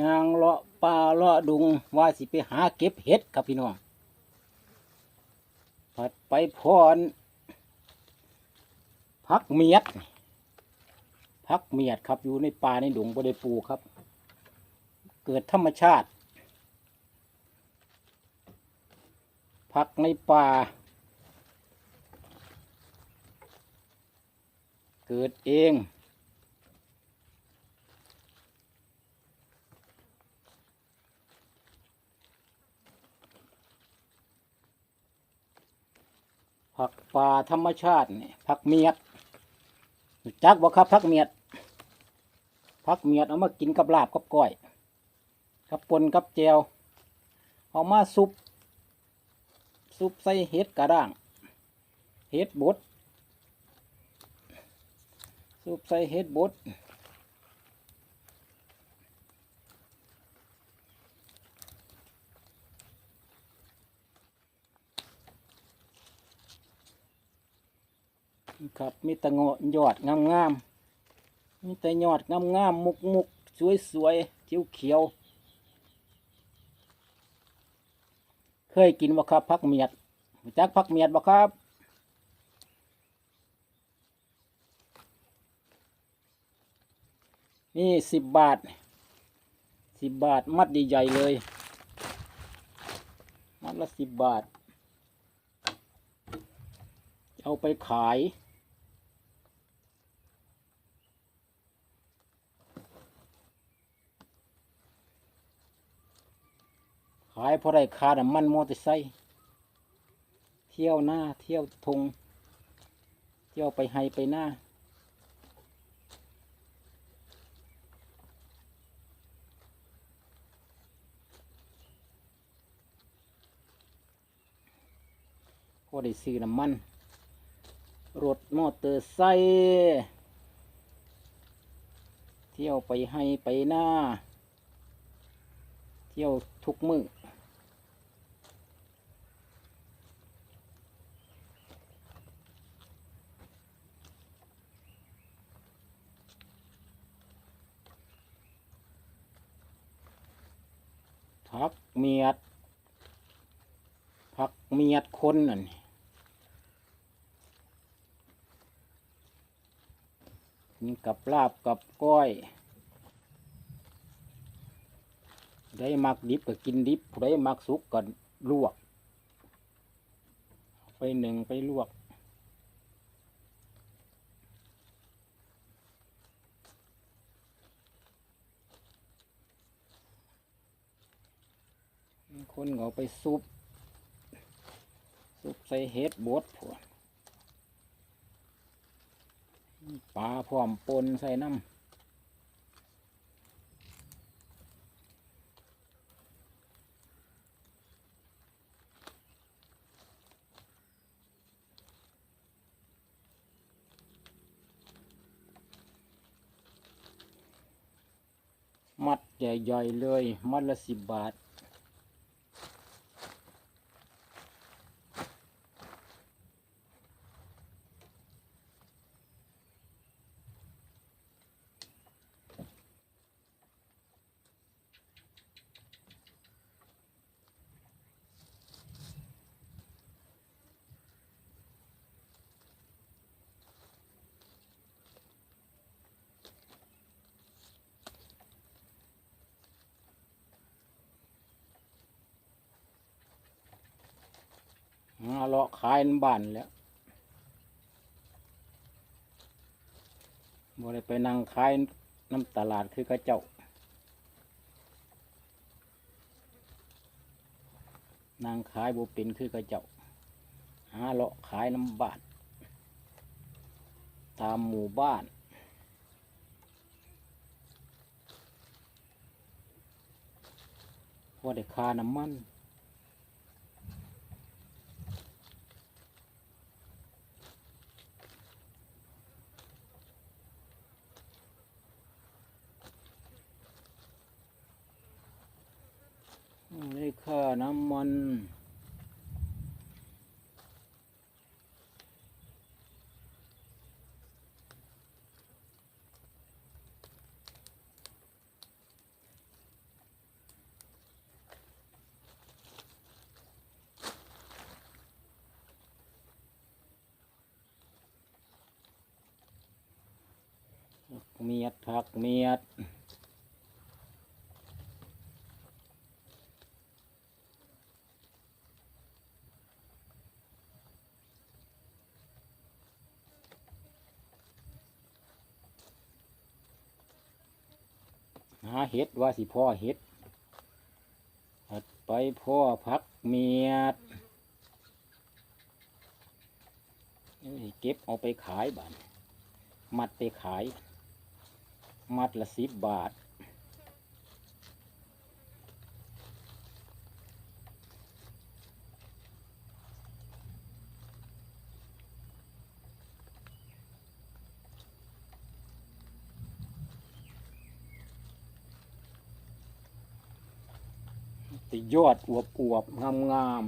ยางเลาะป่าเลาะดุงว่าสิไปหาเก็บเห็ดครับพี่น้องผัดไปพรพักเมียดพักเมียดครับอยู่ในป่าในดุงบ่ได้ปลูกครับ เกิดธรรมชาติพักในป่า เกิดเอง ผักป่าธรรมชาตินี่ผักเมียดจักบ่ครับผักเมียดผักเมียดเอามากินกับลาบกับก้อย กับปนกับแจวเอามาซุปซุปใส่เห็ดกระด้าง เห็ดบดซุปใส่เห็ดบด ครับมีแต่เงาะยอดงามๆมีแต่ยอดงามๆมุกมุกสวยสวยๆเขียวเขียวเคยกินบ่ครับพักเมียดจักพักเมียดบ่ครับนี่สิบบาทสิบบาทมัดใหญ่ๆเลย มัดละสิบบาท เอาไปขาย ขายเพราะได้คาน้ำมันมอเตอร์ไซค์เที่ยวหน้าเที่ยวทงเที่ยวไปให้ไปหน้าพอได้ซื้อน้ำมัน รถมอเตอร์ไซค์เที่ยวไปให้ไปหน้า เที่ยวทุกมือ พักเมียดพักเมียดคนนั่นนี่กินกับลาบกับก้อยได้มักดิบก็กินดิบผู้มักสุกก็ลวก ไปหนึ่งไปลวก คนเอาไปซุปซุปใส่เห็ดบดพวปลาพร้อมปนใส่น้ำมัดใหญ่ๆเลย มัดละสิบบาท หาเลาะขายบ้านแล้วบ่ได้ไปนั่งขายน้ำตลาดคือกระเจ้า นางขายบ่เป็นคือกระเจ้า หาเลาะขายน้ำบ้านตามหมู่บ้านพอได้ค่าน้ำมัน นี่ค่าน้ำมันเมียดผักเมียด หาเห็ดว่าสิพ่อเห็ดหัดไปพ่อพักเมียดเอ้ยเก็บเอาไปขายบ้านมัดไปขาย มัดละสิบบาท แต่ยอดอวบอวบงามงาม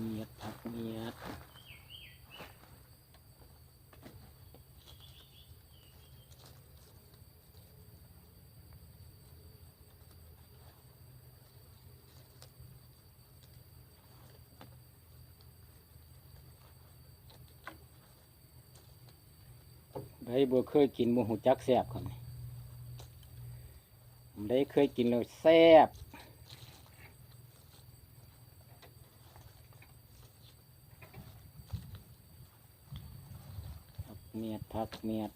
เมียดผักเมียด ได้บ่เคยกินบ่หูจักแซ่บครับนี่ได้เคยกินแล้วแซ่บผักเมียดผักเมียด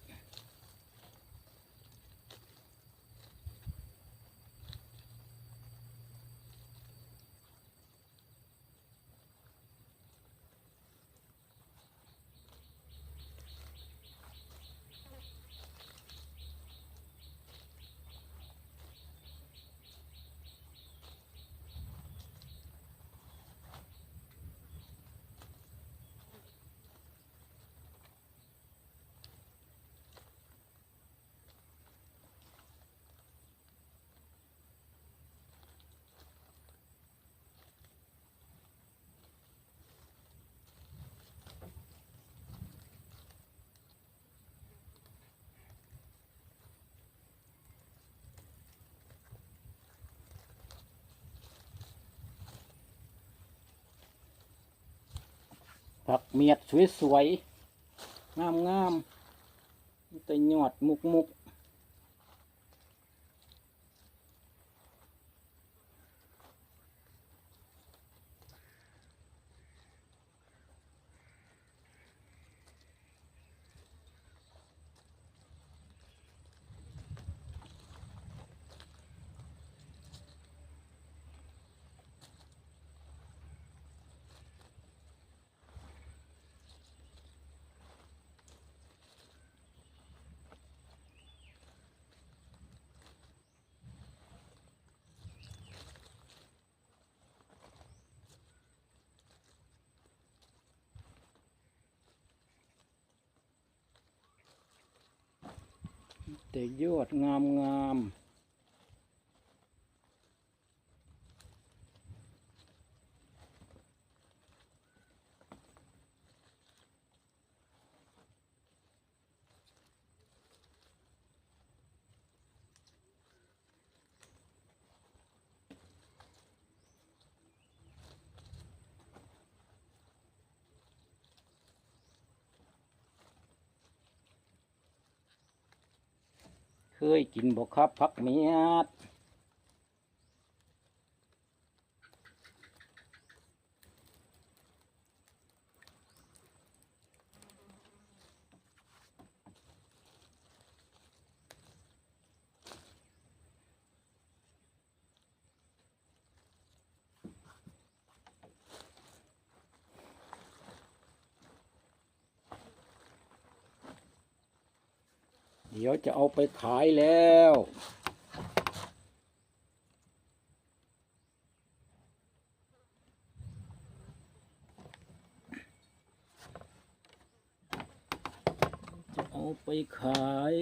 ผักเมียดสวยๆงามๆมีแต่ยอดมุกๆก แต่ยอดงามงาม เคยกินบ่ครับผักเมียด เดี๋ยวจะเอาไปขายแล้ว จะเอาไปขาย